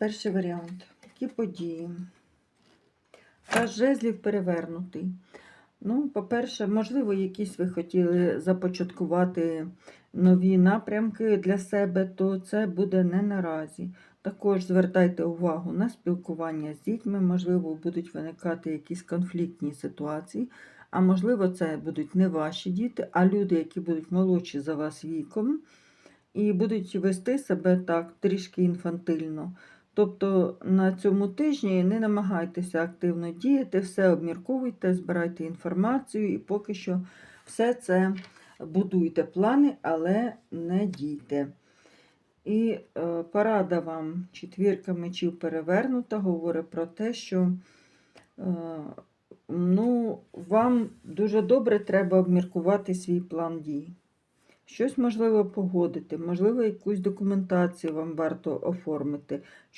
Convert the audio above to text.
Перший варіант. Які події? Паж жезлів перевернутий. Ну, по-перше, можливо, якісь ви хотіли започаткувати нові напрямки для себе, то це буде не наразі. Також звертайте увагу на спілкування з дітьми, можливо, будуть виникати якісь конфліктні ситуації, а можливо, це будуть не ваші діти, а люди, які будуть молодші за вас віком, і будуть вести себе так трішки інфантильно. Тобто на цьому тижні не намагайтеся активно діяти, все обмірковуйте, збирайте інформацію і поки що все це будуйте плани, але не дійте. І е, порада вам четвірка мечів перевернута говорить про те, що е, ну, вам дуже добре треба обміркувати свій план дій. Щось можливо погодити, можливо, якусь документацію вам варто оформити,